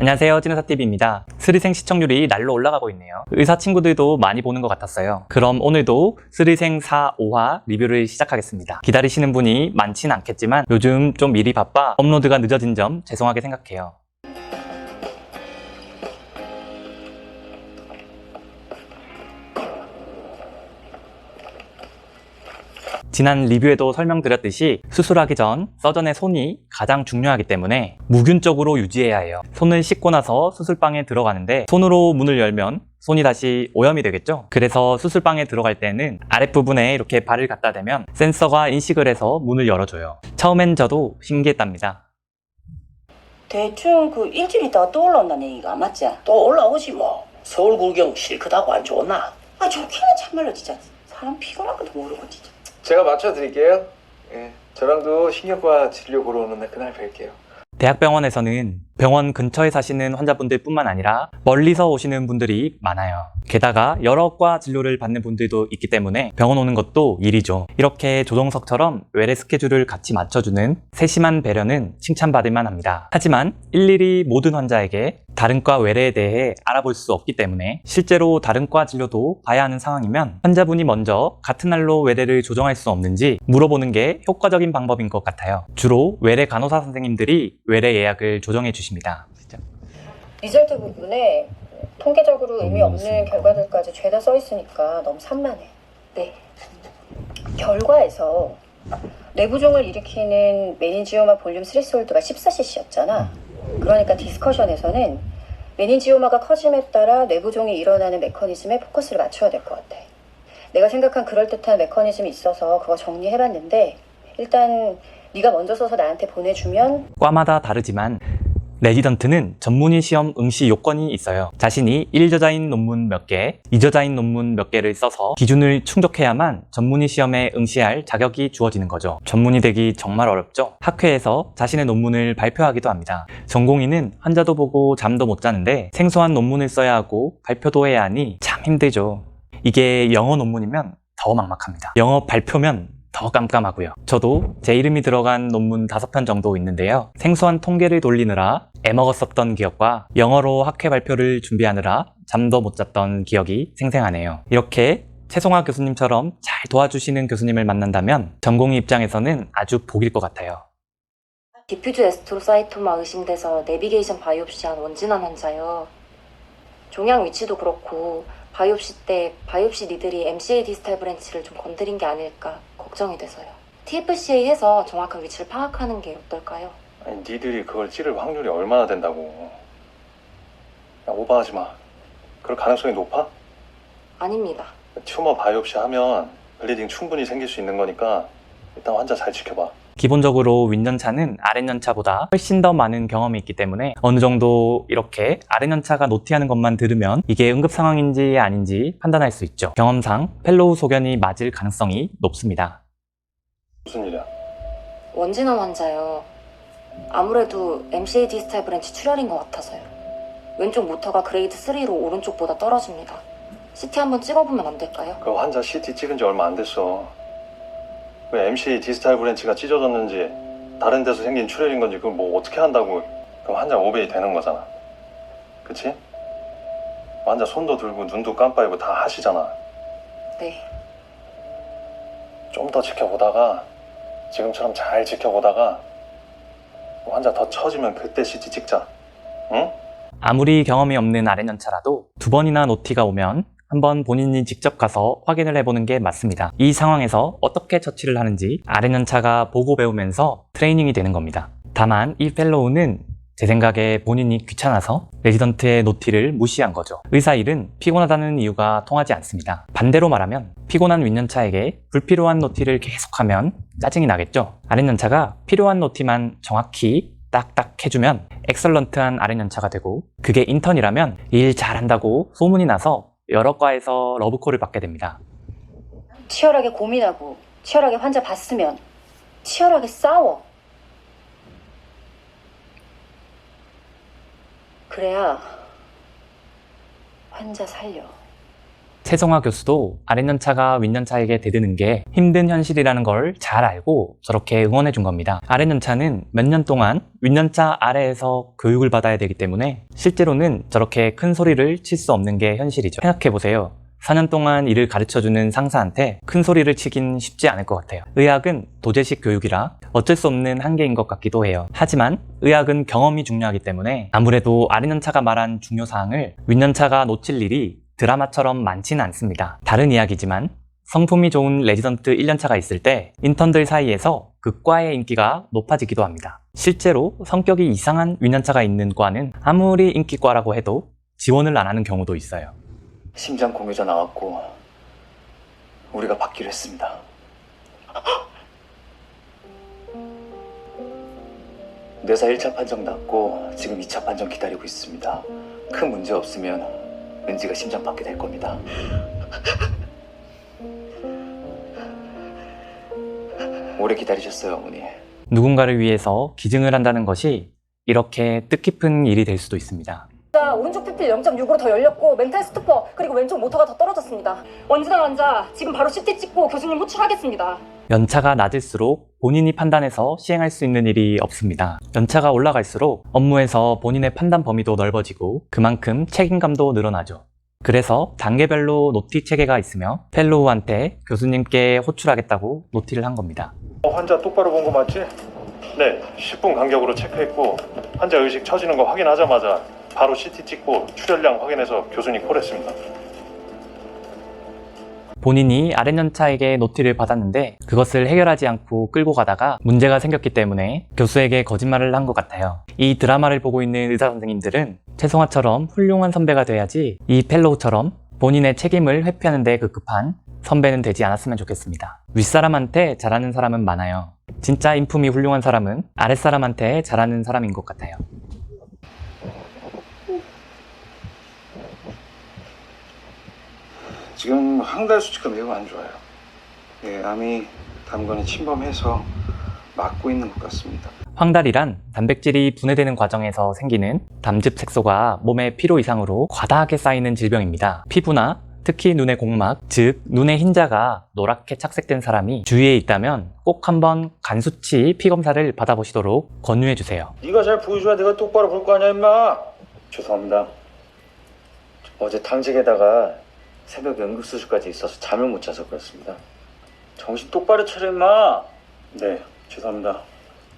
안녕하세요. 찐의사TV입니다. 스리생 시청률이 날로 올라가고 있네요. 의사 친구들도 많이 보는 것 같았어요. 그럼 오늘도 스리생 4, 5화 리뷰를 시작하겠습니다. 기다리시는 분이 많진 않겠지만 요즘 좀 일이 바빠 업로드가 늦어진 점 죄송하게 생각해요. 지난 리뷰에도 설명드렸듯이 수술하기 전 서전의 손이 가장 중요하기 때문에 무균적으로 유지해야 해요. 손을 씻고 나서 수술방에 들어가는데 손으로 문을 열면 손이 다시 오염이 되겠죠? 그래서 수술방에 들어갈 때는 아랫부분에 이렇게 발을 갖다 대면 센서가 인식을 해서 문을 열어줘요. 처음엔 저도 신기했답니다. 대충 그 일주일 있다가 또 올라온다는 얘기가 맞지? 또 올라오지 뭐. 서울 구경 실컷하고 안 좋나? 아 좋기는 참말로 진짜 사람 피곤한 것도 모르고 진짜 제가 맞춰드릴게요. 예, 저랑도 신경과 진료 보러 오는 날 그날 뵐게요. 대학병원에서는 병원 근처에 사시는 환자분들 뿐만 아니라 멀리서 오시는 분들이 많아요. 게다가 여러 과 진료를 받는 분들도 있기 때문에 병원 오는 것도 일이죠. 이렇게 조정석처럼 외래 스케줄을 같이 맞춰주는 세심한 배려는 칭찬받을 만합니다. 하지만 일일이 모든 환자에게 다른 과 외래에 대해 알아볼 수 없기 때문에 실제로 다른 과 진료도 봐야 하는 상황이면 환자분이 먼저 같은 날로 외래를 조정할 수 없는지 물어보는 게 효과적인 방법인 것 같아요. 주로 외래 간호사 선생님들이 외래 예약을 조정해 주 십니다. 리절트 부분에 통계적으로 의미 없는 결과들까지 죄다 써 있으니까 너무 산만해. 네. 결과에서 내부종을 일으키는 메닌지오마 볼륨 스레스홀드가 14cc였잖아. 그러니까 디스커션에서는 메닌지오마가 커짐에 따라 내부종이 일어나는 메커니즘에 포커스를 맞춰야 될 것 같아. 내가 생각한 그럴듯한 메커니즘이 있어서 그거 정리해봤는데 일단 네가 먼저 써서 나한테 보내주면 과마다 다르지만 레지던트는 전문의 시험 응시 요건이 있어요. 자신이 1저자인 논문 몇 개, 2저자인 논문 몇 개를 써서 기준을 충족해야만 전문의 시험에 응시할 자격이 주어지는 거죠. 전문의 되기 정말 어렵죠? 학회에서 자신의 논문을 발표하기도 합니다. 전공의는 환자도 보고 잠도 못 자는데 생소한 논문을 써야 하고 발표도 해야 하니 참 힘들죠. 이게 영어 논문이면 더 막막합니다. 영어 발표면 더 깜깜하고요. 저도 제 이름이 들어간 논문 5편 정도 있는데요. 생소한 통계를 돌리느라 애먹었었던 기억과 영어로 학회 발표를 준비하느라 잠도 못 잤던 기억이 생생하네요. 이렇게 최송화 교수님처럼 잘 도와주시는 교수님을 만난다면 전공의 입장에서는 아주 복일 것 같아요. 디퓨즈 에스트로사이토마 의심돼서 내비게이션 바이옵시한 원진환 환자요. 종양 위치도 그렇고 바이옵시 때 바이옵시 니들이 MCA 디스탈 브랜치를 좀 건드린 게 아닐까 걱정이 돼서요. TFCA 해서 정확한 위치를 파악하는 게 어떨까요? 아니, 니들이 그걸 찌를 확률이 얼마나 된다고. 야, 오버하지 마. 그럴 가능성이 높아? 아닙니다. 튜머 바이옵시 하면 블리딩 충분히 생길 수 있는 거니까 일단 환자 잘 지켜봐. 기본적으로 윗연차는 아랫연차보다 훨씬 더 많은 경험이 있기 때문에 어느 정도 이렇게 아랫연차가 노티하는 것만 들으면 이게 응급 상황인지 아닌지 판단할 수 있죠. 경험상 펠로우 소견이 맞을 가능성이 높습니다. 무슨 일이야? 원진환 환자요. 아무래도 MCA 디스탈 브랜치 출혈인 것 같아서요. 왼쪽 모터가 그레이드 3로 오른쪽보다 떨어집니다. CT 한번 찍어보면 안 될까요? 그 환자 CT 찍은 지 얼마 안 됐어. 왜 MC 디스탈 브랜치가 찢어졌는지 다른 데서 생긴 출혈인 건지 그걸 뭐 어떻게 한다고 그럼 환자 오베이 되는 거잖아. 그치? 환자 손도 들고 눈도 깜빡이고 다 하시잖아. 네. 좀 더 지켜보다가 지금처럼 잘 지켜보다가 환자 더 처지면 그때 CT 찍자. 응? 아무리 경험이 없는 아랫연차라도 두 번이나 노티가 오면 한번 본인이 직접 가서 확인을 해보는 게 맞습니다. 이 상황에서 어떻게 처치를 하는지 아랫연차가 보고 배우면서 트레이닝이 되는 겁니다. 다만 이 펠로우는 제 생각에 본인이 귀찮아서 레지던트의 노티를 무시한 거죠. 의사 일은 피곤하다는 이유가 통하지 않습니다. 반대로 말하면 피곤한 윗연차에게 불필요한 노티를 계속하면 짜증이 나겠죠. 아랫연차가 필요한 노티만 정확히 딱딱 해주면 엑설런트한 아랫연차가 되고 그게 인턴이라면 일 잘한다고 소문이 나서 여러 과에서 러브콜을 받게 됩니다. 치열하게 고민하고 치열하게 환자 봤으면 치열하게 싸워. 그래야 환자 살려. 최성화 교수도 아랫연차가 윗연차에게 대드는 게 힘든 현실이라는 걸 잘 알고 저렇게 응원해 준 겁니다. 아랫연차는 몇 년 동안 윗연차 아래에서 교육을 받아야 되기 때문에 실제로는 저렇게 큰 소리를 칠 수 없는 게 현실이죠. 생각해 보세요. 4년 동안 일을 가르쳐주는 상사한테 큰 소리를 치긴 쉽지 않을 것 같아요. 의학은 도제식 교육이라 어쩔 수 없는 한계인 것 같기도 해요. 하지만 의학은 경험이 중요하기 때문에 아무래도 아랫연차가 말한 중요사항을 윗연차가 놓칠 일이 드라마처럼 많지는 않습니다. 다른 이야기지만 성품이 좋은 레지던트 1년차가 있을 때 인턴들 사이에서 그 과의 인기가 높아지기도 합니다. 실제로 성격이 이상한 윗년차가 있는 과는 아무리 인기과라고 해도 지원을 안 하는 경우도 있어요. 심장 공유자 나왔고 우리가 받기로 했습니다. 뇌사 1차 판정 났고 지금 2차 판정 기다리고 있습니다. 큰 문제 없으면 은지가 심장 받게 될 겁니다. 오래 기다리셨어요, 어머니. 누군가를 위해서 기증을 한다는 것이 이렇게 뜻깊은 일이 될 수도 있습니다. 자, 오른쪽 피필 0.6으로 더 열렸고 멘탈 스토퍼 그리고 왼쪽 모터가 더 떨어졌습니다. 원진아 환자 지금 바로 CT 찍고 교수님 호출하겠습니다. 연차가 낮을수록 본인이 판단해서 시행할 수 있는 일이 없습니다. 연차가 올라갈수록 업무에서 본인의 판단 범위도 넓어지고 그만큼 책임감도 늘어나죠. 그래서 단계별로 노티 체계가 있으며 펠로우한테 교수님께 호출하겠다고 노티를 한 겁니다. 어, 환자 똑바로 본 거 맞지? 네, 10분 간격으로 체크했고 환자 의식 처지는 거 확인하자마자 바로 CT 찍고 출혈량 확인해서 교수님 콜했습니다. 본인이 아랫연차에게 노티를 받았는데 그것을 해결하지 않고 끌고 가다가 문제가 생겼기 때문에 교수에게 거짓말을 한 것 같아요. 이 드라마를 보고 있는 의사 선생님들은 최송아처럼 훌륭한 선배가 돼야지 이 펠로우처럼 본인의 책임을 회피하는 데 급급한 선배는 되지 않았으면 좋겠습니다. 윗사람한테 잘하는 사람은 많아요. 진짜 인품이 훌륭한 사람은 아랫사람한테 잘하는 사람인 것 같아요. 지금 항달 수치가 매우 안 좋아요. 예, 암이 담관에 침범해서 막고 있는 것 같습니다. 황달이란 단백질이 분해되는 과정에서 생기는 담즙 색소가 몸의 피로 이상으로 과다하게 쌓이는 질병입니다. 피부나 특히 눈의 공막, 즉 눈의 흰자가 노랗게 착색된 사람이 주위에 있다면 꼭 한번 간 수치 피 검사를 받아보시도록 권유해 주세요. 네가 잘 보여줘야 내가 똑바로 볼 거 아니야, 임마. 죄송합니다. 어제 당직에다가 새벽에 응급수술까지 있어서 잠을 못 자서 그렇습니다. 정신 똑바로 차려, 임마. 네, 죄송합니다.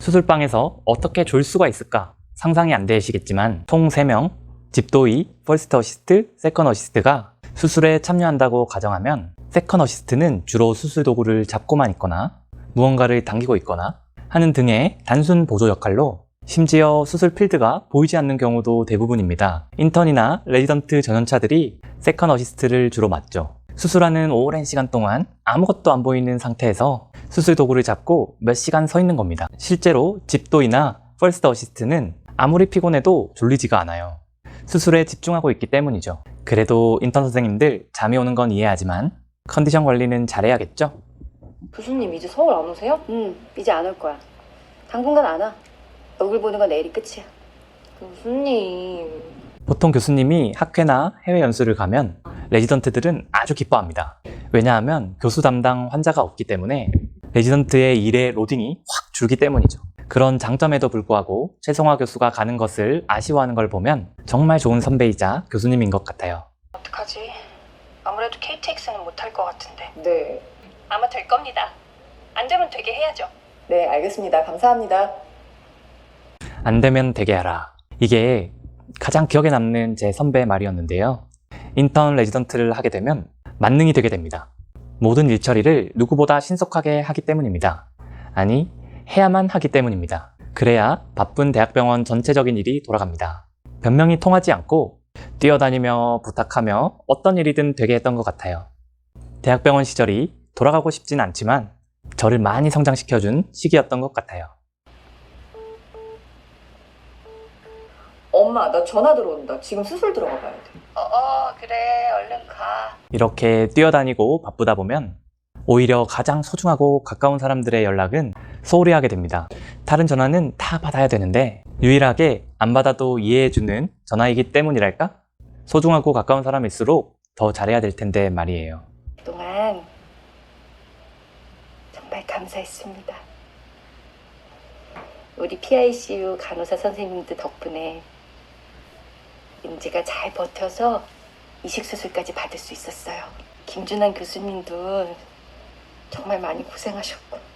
수술방에서 어떻게 졸 수가 있을까 상상이 안 되시겠지만 총 3명, 집도이, 퍼스트 어시스트, 세컨 어시스트가 수술에 참여한다고 가정하면 세컨 어시스트는 주로 수술 도구를 잡고만 있거나 무언가를 당기고 있거나 하는 등의 단순 보조 역할로 심지어 수술 필드가 보이지 않는 경우도 대부분입니다. 인턴이나 레지던트 전연차들이 세컨 어시스트를 주로 맡죠. 수술하는 오랜 시간 동안 아무것도 안 보이는 상태에서 수술 도구를 잡고 몇 시간 서 있는 겁니다. 실제로 집도이나 퍼스트 어시스트는 아무리 피곤해도 졸리지가 않아요. 수술에 집중하고 있기 때문이죠. 그래도 인턴 선생님들 잠이 오는 건 이해하지만 컨디션 관리는 잘해야겠죠? 교수님 이제 서울 안 오세요? 음, 이제 안 올 거야. 당분간 안 와. 얼굴 보는 건 내일이 끝이야. 교수님 보통 교수님이 학회나 해외 연수를 가면 레지던트들은 아주 기뻐합니다. 왜냐하면 교수 담당 환자가 없기 때문에 레지던트의 일의 로딩이 확 줄기 때문이죠. 그런 장점에도 불구하고 최성화 교수가 가는 것을 아쉬워하는 걸 보면 정말 좋은 선배이자 교수님인 것 같아요. 어떡하지? 아무래도 KTX는 못할 것 같은데. 네. 아마 될 겁니다. 안 되면 되게 해야죠. 네, 알겠습니다. 감사합니다. 안 되면 되게 하라. 이게 가장 기억에 남는 제 선배의 말이었는데요. 인턴 레지던트를 하게 되면 만능이 되게 됩니다. 모든 일 처리를 누구보다 신속하게 하기 때문입니다. 아니, 해야만 하기 때문입니다. 그래야 바쁜 대학병원 전체적인 일이 돌아갑니다. 변명이 통하지 않고 뛰어다니며 부탁하며 어떤 일이든 되게 했던 것 같아요. 대학병원 시절이 돌아가고 싶진 않지만 저를 많이 성장시켜준 시기였던 것 같아요. 엄마, 나 전화 들어온다. 지금 수술 들어가 봐야 돼. 어, 어, 그래. 얼른 가. 이렇게 뛰어다니고 바쁘다 보면 오히려 가장 소중하고 가까운 사람들의 연락은 소홀히 하게 됩니다. 다른 전화는 다 받아야 되는데 유일하게 안 받아도 이해해주는 전화이기 때문이랄까? 소중하고 가까운 사람일수록 더 잘해야 될 텐데 말이에요. 그동안 정말 감사했습니다. 우리 PICU 간호사 선생님들 덕분에 은지가 잘 버텨서 이식 수술까지 받을 수 있었어요. 김준환 교수님도 정말 많이 고생하셨고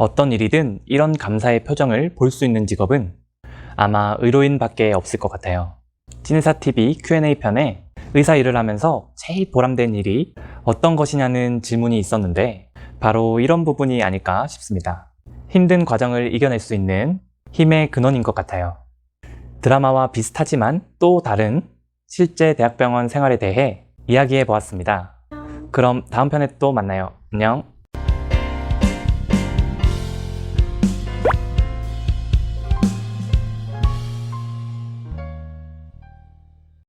어떤 일이든 이런 감사의 표정을 볼 수 있는 직업은 아마 의료인밖에 없을 것 같아요. 찐의사TV Q&A 편에 의사 일을 하면서 제일 보람된 일이 어떤 것이냐는 질문이 있었는데 바로 이런 부분이 아닐까 싶습니다. 힘든 과정을 이겨낼 수 있는 힘의 근원인 것 같아요. 드라마와 비슷하지만 또 다른 실제 대학병원 생활에 대해 이야기해 보았습니다. 그럼 다음 편에 또 만나요. 안녕.